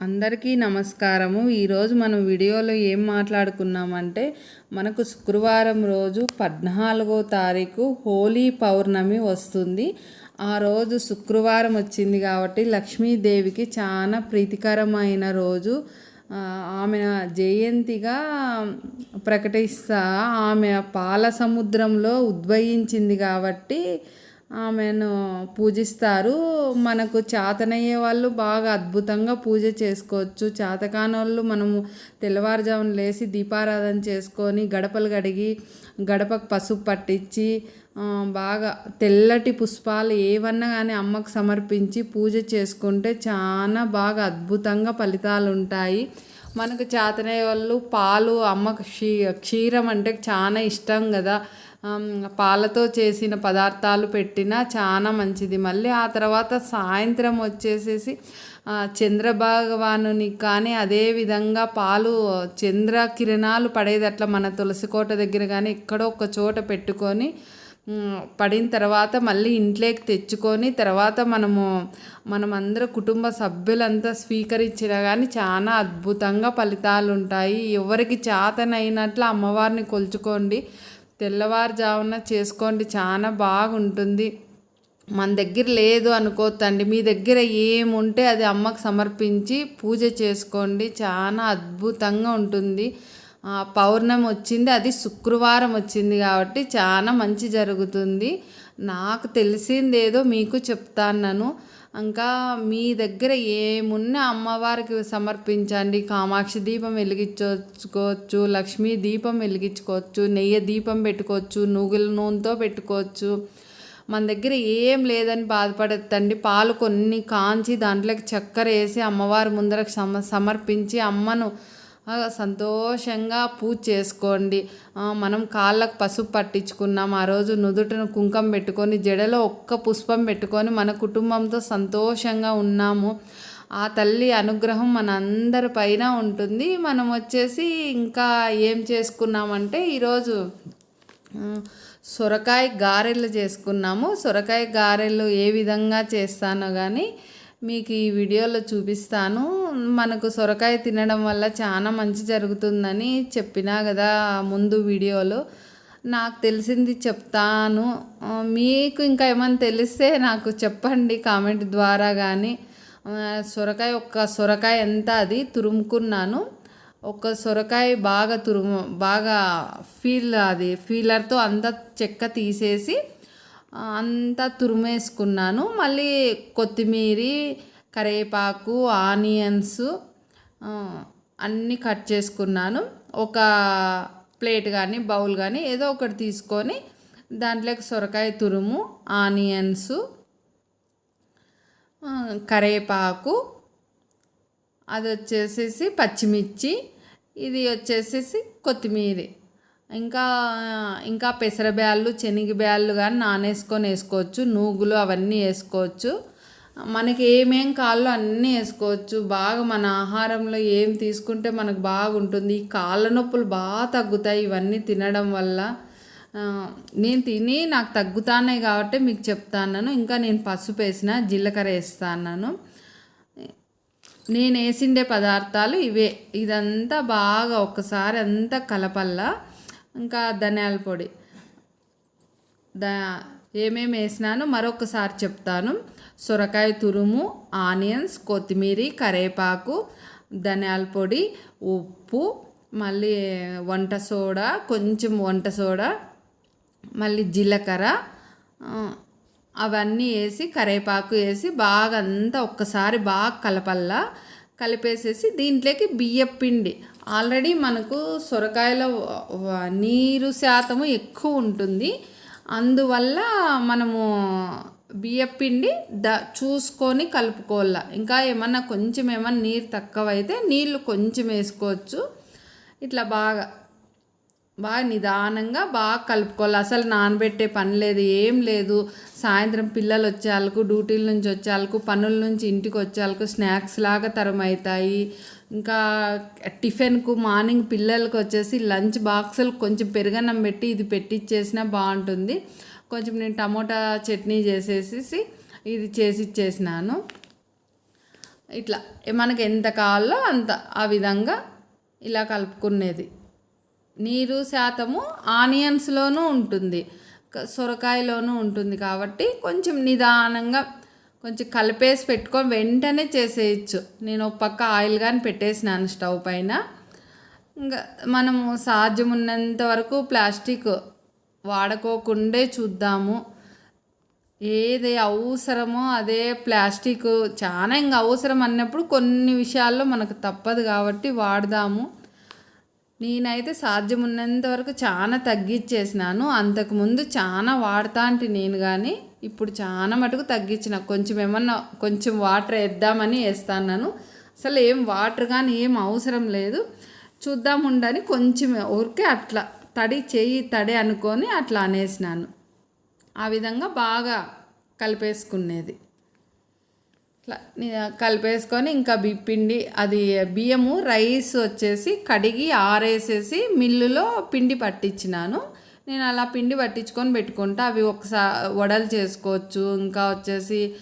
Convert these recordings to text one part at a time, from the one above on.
అందరికీ నమస్కారము. ఈరోజు మనం వీడియోలో ఏం మాట్లాడుకున్నామంటే మనకు శుక్రవారం రోజు పద్నాలుగో తారీఖు హోలీ పౌర్ణమి వస్తుంది. ఆ రోజు శుక్రవారం వచ్చింది కాబట్టి లక్ష్మీదేవికి చాలా ప్రీతికరమైన రోజు. ఆమె జయంతిగా ప్రకటిస్తా ఆమె పాల సముద్రంలో ఉద్భవించింది కాబట్టి ఆమెను పూజిస్తారు. మనకు చేతనయ్యే వాళ్ళు బాగా అద్భుతంగా పూజ చేసుకోవచ్చు. చేతకానోళ్ళు వాళ్ళు మనము తెల్లవారుజామున లేచి దీపారాధన చేసుకొని గడపలు కడిగి గడపకు పసుపు పట్టించి బాగా తెల్లటి పుష్పాలు ఏవన్నా కానీ అమ్మకు సమర్పించి పూజ చేసుకుంటే చాలా బాగా అద్భుతంగా ఫలితాలు ఉంటాయి మనకు చేతనయ్యే వాళ్ళు పాలు అమ్మకు క్షీ క్షీరం అంటే చాలా ఇష్టం కదా. పాలతో చేసిన పదార్థాలు పెట్టినా చాలా మంచిది. మళ్ళీ ఆ తర్వాత సాయంత్రం వచ్చేసేసి చంద్రభగవానుని కానీ అదే విధంగా పాలు చంద్ర కిరణాలు పడేది అట్లా మన తులసి కోట దగ్గర కానీ ఎక్కడో ఒక చోట పెట్టుకొని పడిన తర్వాత మళ్ళీ ఇంట్లోకి తెచ్చుకొని తర్వాత మనము మనమందరం కుటుంబ సభ్యులంతా స్వీకరించినా కానీ చాలా అద్భుతంగా ఫలితాలు ఉంటాయి ఎవరికి చేతనైనట్లు అమ్మవారిని కొలుచుకోండి. తెల్లవారుజామున చేసుకోండి చాలా బాగుంటుంది. మన దగ్గర లేదు అనుకోవద్దండి. మీ దగ్గర ఏముంటే అది అమ్మకు సమర్పించి పూజ చేసుకోండి. చాలా అద్భుతంగా ఉంటుంది. పౌర్ణమి వచ్చింది అది శుక్రవారం వచ్చింది కాబట్టి చాలా మంచి జరుగుతుంది. నాకు తెలిసిందేదో మీకు చెప్తాను ఇంకా మీ దగ్గర ఏమున్నా అమ్మవారికి సమర్పించండి. కామాక్షి దీపం వెలిగించుకోవచ్చు లక్ష్మీ దీపం వెలిగించుకోవచ్చు నెయ్యి దీపం పెట్టుకోవచ్చు నువ్వుల నూనెతో పెట్టుకోవచ్చు. మన దగ్గర ఏం లేదని బాధపడద్దండి. పాలు కొన్ని కాంచి దాంట్లోకి చక్కెర వేసి అమ్మవారి ముందర సమ సమర్పించి అమ్మను సంతోషంగా పూజ చేసుకోండి. మనం కాళ్ళకు పసుపు పట్టించుకున్నాం. ఆ రోజు నుదుటను కుంకం పెట్టుకొని జడలో ఒక్క పుష్పం పెట్టుకొని మన కుటుంబంతో సంతోషంగా ఉన్నాము. ఆ తల్లి అనుగ్రహం మన అందరి పైన ఉంటుంది. మనం వచ్చేసి ఇంకా ఏం చేసుకున్నామంటే ఈరోజు సొరకాయ గారెలు చేసుకున్నాము. సొరకాయ గారెలు ఏ విధంగా చేస్తానో కానీ మీకు ఈ వీడియోలో చూపిస్తాను. మనకు సొరకాయ తినడం వల్ల చాలా మంచి జరుగుతుందని చెప్పినా కదా ముందు వీడియోలో. నాకు తెలిసింది చెప్తాను. మీకు ఇంకా ఏమైనా తెలిస్తే నాకు చెప్పండి కామెంట్ ద్వారా కానీ. సొరకాయ ఒక్క సొరకాయ ఎంత అది తురుముకున్నాను. ఒక సొరకాయ బాగా తురుము బాగా ఫీల్ అది ఫీలర్తో అంతా చెక్క తీసేసి అంతా తురిమేసుకున్నాను. మళ్ళీ కొత్తిమీర కరివేపాకు ఆనియన్స్ అన్నీ కట్ చేసుకున్నాను. ఒక ప్లేట్ కానీ బౌల్ కానీ ఏదో ఒకటి తీసుకొని దాంట్లోకి సొరకాయ తురుము ఆనియన్స్ కరివేపాకు అది వచ్చేసేసి పచ్చిమిర్చి ఇది వచ్చేసేసి కొత్తిమీర. ఇంకా ఇంకా పెసరబ్యాళ్ళు శనగబ్యాళ్ళు కానీ నానేసుకొని వేసుకోవచ్చు. నూగులు అవన్నీ వేసుకోవచ్చు. మనకి ఏమేం కాళ్ళో అన్నీ వేసుకోవచ్చు. బాగా మన ఆహారంలో ఏం తీసుకుంటే మనకు బాగుంటుంది. ఈ కాళ్ళ నొప్పులు బాగా తగ్గుతాయి. ఇవన్నీ తినడం వల్ల నేను తిని నాకు తగ్గుతానే కాబట్టి మీకు చెప్తాను ఇంకా నేను పసుపు వేసిన జీలకర్ర వేస్తాను నేను వేసిండే పదార్థాలు ఇవే. ఇదంతా బాగా ఒక్కసారి అంతా కలపల్లా. ఇంకా ధనియాల పొడి. దా ఏమేమి వేసినాను మరొకసారి చెప్తాను. సొరకాయ తురుము ఆనియన్స్ కొత్తిమీర కరేపాకు ధనియాల పొడి ఉప్పు మళ్ళీ వంట సోడా కొంచెం వంట సోడా మళ్ళీ జీలకర్ర అవన్నీ వేసి కరేపాకు వేసి బాగా అంతా ఒక్కసారి బాగా కలపల్లా. కలిపేసేసి దీంట్లోకి బియ్యం పిండి. ఆల్రెడీ మనకు సొరకాయలో నీరు శాతము ఎక్కువ ఉంటుంది. అందువల్ల మనము బియ్యం పిండి ద చూసుకొని కలుపుకోవాల. ఇంకా ఏమన్నా కొంచెం ఏమన్నా నీరు తక్కువైతే నీళ్ళు కొంచెం వేసుకోవచ్చు. ఇట్లా బాగా బాగా నిదానంగా బాగా కలుపుకోవాలి. అసలు నానబెట్టే పని లేదు ఏం లేదు. సాయంత్రం పిల్లలు వచ్చేళ్ళకు డ్యూటీల నుంచి వచ్చేళ్ళకు పనుల నుంచి ఇంటికి వచ్చేళ్ళకు స్నాక్స్ లాగా తరం అవుతాయి ఇంకా టిఫిన్కు మార్నింగ్ పిల్లలకి వచ్చేసి లంచ్ బాక్సులు కొంచెం పెరుగన్నం పెట్టి ఇది పెట్టిచ్చేసినా బాగుంటుంది. కొంచెం నేను టమోటా చట్నీ చేసేసి ఇది చేసి ఇచ్చేసినాను. ఇట్లా మనకి ఎంత కావాలో అంత ఆ విధంగా ఇలా కలుపుకునేది. నీరు శాతము ఆనియన్స్లోనూ ఉంటుంది. సొరకాయలోనూ ఉంటుంది కాబట్టి కొంచెం నిదానంగా కొంచెం కలిపేసి పెట్టుకొని వెంటనే చేసేయచ్చు. నేను ఒక పక్క ఆయిల్ కానీ పెట్టేసినాను స్టవ్ పైన. ఇంకా మనము సాధ్యం ఉన్నంత వరకు ప్లాస్టిక్ వాడుకోకుండే చూద్దాము. ఏది అవసరమో అదే ప్లాస్టిక్. చాలా ఇంకా అవసరం అన్నప్పుడు కొన్ని విషయాల్లో మనకు తప్పదు కాబట్టి వాడదాము. నేనైతే సాధ్యమున్నంత వరకు చాలా తగ్గించేసినాను అంతకుముందు చాలా వాడతా అంటే నేను కానీ ఇప్పుడు చాలా మటుకు తగ్గించిన కొంచెం ఏమన్నా కొంచెం వాటర్ వేద్దామని వేస్తాను అసలు ఏం వాటర్ కానీ ఏం అవసరం లేదు. చూద్దాం ఉండని కొంచెం ఊరికే అట్లా తడి చేయి తడి అనుకొని అట్లా అనేసినాను. ఆ విధంగా బాగా కలిపేసుకునేది. ఇట్లా కలిపేసుకొని ఇంకా బి- పిండి అది బియ్యము రైస్ వచ్చేసి కడిగి ఆరేసేసి మిల్లులో పిండి పట్టించినాను. నేను అలా పిండి పట్టించుకొని పెట్టుకుంటా. అవి ఒకసారి వడలు చేసుకోవచ్చు. ఇంకా వచ్చేసి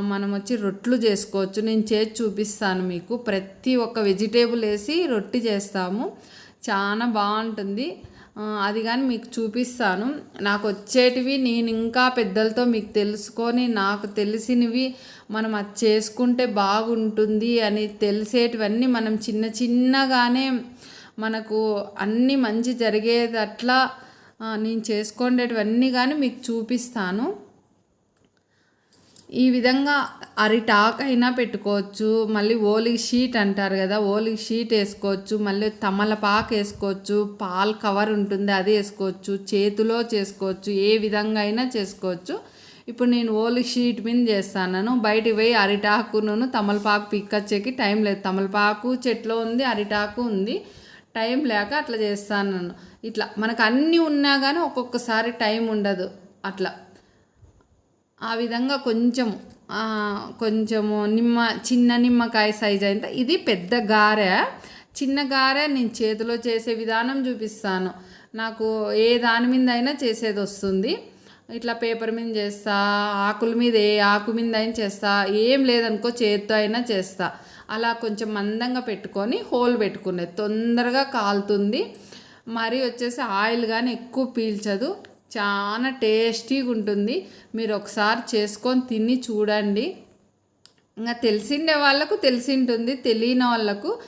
మనం వచ్చి రొట్లు చేసుకోవచ్చు. నేను చేసి చూపిస్తాను మీకు. ప్రతి ఒక్క వెజిటేబుల్ వేసి రొట్టి చేస్తాము. చాలా బాగుంటుంది. అది కానీ మీకు చూపిస్తాను. నాకు వచ్చేటివి నేను ఇంకా పెద్దలతో మీకు తెలుసుకొని నాకు తెలిసినవి మనం అది చేసుకుంటే బాగుంటుంది అని తెలిసేటివన్నీ మనం చిన్న చిన్నగానే మనకు అన్నీ మంచి జరిగేదట్లా నేను చేసుకునేటివన్నీ కానీ మీకు చూపిస్తాను. ఈ విధంగా అరిటాక్ అయినా పెట్టుకోవచ్చు మళ్ళీ ఓలి షీట్ అంటారు కదా ఓలి షీట్ వేసుకోవచ్చు మళ్ళీ తమలపాకు వేసుకోవచ్చు పాల్ కవర్ ఉంటుంది అది వేసుకోవచ్చు చేతిలో చేసుకోవచ్చు ఏ విధంగా అయినా చేసుకోవచ్చు. ఇప్పుడు నేను ఓలి షీట్ మీద చేస్తాను బయటికి పోయి అరిటాకును తమలపాకు పిక్కచ్చేకి టైం లేదు. తమలపాకు చెట్లో ఉంది అరిటాకు ఉంది టైం లేక అట్లా చేస్తాను ఇట్లా మనకు అన్నీ ఉన్నా కానీ ఒక్కొక్కసారి టైం ఉండదు అట్లా. ఆ విధంగా కొంచెం కొంచెము నిమ్మ చిన్న నిమ్మకాయ సైజ్ అయితే ఇది పెద్ద గారె. చిన్న గారె నేను చేతిలో చేసే విధానం చూపిస్తాను. నాకు ఏ దాని మీద అయినా చేసేది వస్తుంది. ఇట్లా పేపర్ మీద చేస్తా ఆకుల మీద ఏ ఆకు మీద అయినా చేస్తా ఏం లేదనుకో చేతితో అయినా చేస్తా. అలా కొంచెం మందంగా పెట్టుకొని హోల్ పెట్టుకునేది తొందరగా కాలుతుంది. మరి వచ్చేసి ఆయిల్ కానీ ఎక్కువ పీల్చదు. చాలా టేస్టీగా ఉంటుంది. మీరు ఒకసారి చేసుకొని తిని చూడండి. ఇంకా తెలిసిండే వాళ్ళకు తెలిసింటుంది తెలియని వాళ్ళకు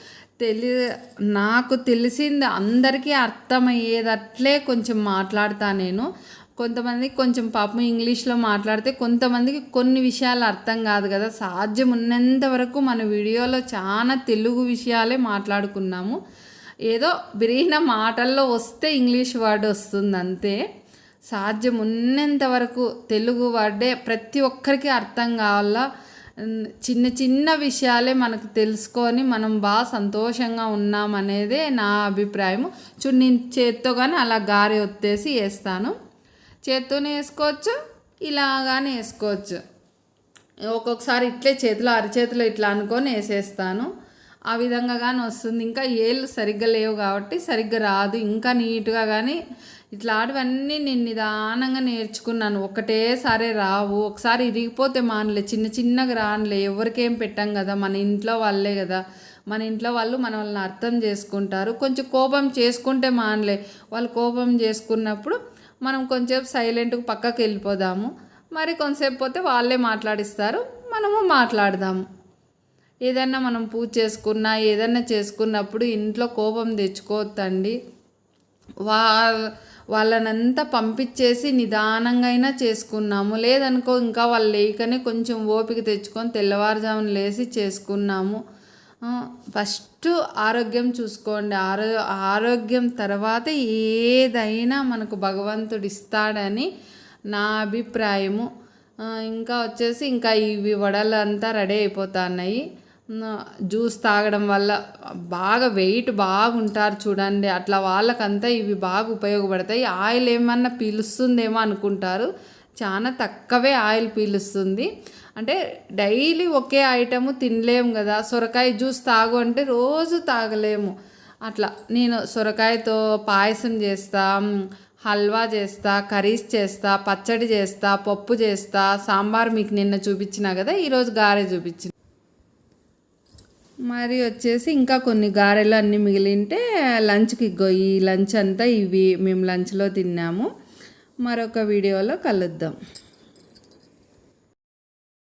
తెలి నాకు తెలిసింది అందరికీ అర్థమయ్యేదట్లే కొంచెం మాట్లాడతా నేను. కొంతమంది కొంచెం పాపం ఇంగ్లీష్లో మాట్లాడితే కొంతమందికి కొన్ని విషయాలు అర్థం కాదు కదా. సాధ్యం ఉన్నంత వరకు మన వీడియోలో చాలా తెలుగు విషయాలే మాట్లాడుకున్నాము. ఏదో బిరిగిన మాటల్లో వస్తే ఇంగ్లీష్ వర్డ్ వస్తుంది అంతే సాధ్యం ఉన్నంత వరకు తెలుగు వర్డే ప్రతి ఒక్కరికి అర్థం కావాలా? చిన్న చిన్న విషయాలే మనకు తెలుసుకొని మనం బాగా సంతోషంగా ఉన్నామనేదే నా అభిప్రాయము. చూ నేను చేత్తో కానీ అలా గారి ఒత్తేసి వేస్తాను చేత్తోనే వేసుకోవచ్చు ఇలాగానే వేసుకోవచ్చు ఒక్కొక్కసారి ఇట్లే చేతిలో అరిచేతిలో ఇట్లా అనుకొని వేసేస్తాను ఆ విధంగా కానీ వస్తుంది. ఇంకా ఏళ్ళు సరిగ్గా లేవు కాబట్టి సరిగ్గా రాదు. ఇంకా నీట్గా కానీ ఇట్లా ఆడవన్నీ నేను నిదానంగా నేర్చుకున్నాను. ఒకటేసారి రావు. ఒకసారి ఇరిగిపోతే మానలే. చిన్న చిన్నగా రానులే. ఎవరికేం పెట్టాం కదా? మన ఇంట్లో వాళ్ళే కదా. మన ఇంట్లో వాళ్ళు మన వాళ్ళని అర్థం చేసుకుంటారు. కొంచెం కోపం చేసుకుంటే మానలే. వాళ్ళు కోపం చేసుకున్నప్పుడు మనం కొంచెం సైలెంట్గా పక్కకి వెళ్ళిపోదాము. మరి కొంతసేపు పోతే వాళ్ళే మాట్లాడిస్తారు. మనము మాట్లాడదాము. ఏదన్నా మనం పూజ చేసుకున్నా ఏదన్నా చేసుకున్నప్పుడు ఇంట్లో కోపం తెచ్చుకోవద్దండి. వా వాళ్ళనంతా పంపించేసి నిదానంగా అయినా చేసుకున్నాము. లేదనుకో ఇంకా వాళ్ళు లేకనే కొంచెం ఓపిక తెచ్చుకొని తెల్లవారుజామున లేచి చేసుకున్నాము. ఫస్ట్ ఆరోగ్యం చూసుకోండి. ఆరో ఆరోగ్యం తర్వాత ఏదైనా మనకు భగవంతుడు ఇస్తాడని నా అభిప్రాయము. ఇంకా వచ్చేసి ఇంకా ఇవి వడలు అంతా రెడీ అయిపోతున్నాయి. జ్యూస్ తాగడం వల్ల బాగా వెయిట్ బాగుంటారు చూడండి. అట్లా వాళ్ళకంతా ఇవి బాగా ఉపయోగపడతాయి. ఆయిల్ ఏమన్నా పీలుస్తుందేమో అనుకుంటారు. చాలా తక్కువే ఆయిల్ పీలుస్తుంది. అంటే డైలీ ఒకే ఐటము తినలేము కదా. సొరకాయ జ్యూస్ తాగు అంటే రోజు తాగలేము. అట్లా నేను సొరకాయతో పాయసం చేస్తా హల్వా చేస్తా కర్రీస్ చేస్తా పచ్చడి చేస్తా పప్పు చేస్తా సాంబార్ మీకు నిన్న చూపించినా కదా ఈరోజు గారే చూపించిన. మరి వచ్చేసి ఇంకా కొన్ని గారెలు అన్నీ మిగిలింటే లంచ్కి ఇగ్గో ఈ లంచ్ అంతా ఇవి మేము లంచ్లో తిన్నాము. మరొక వీడియోలో కలుద్దాం.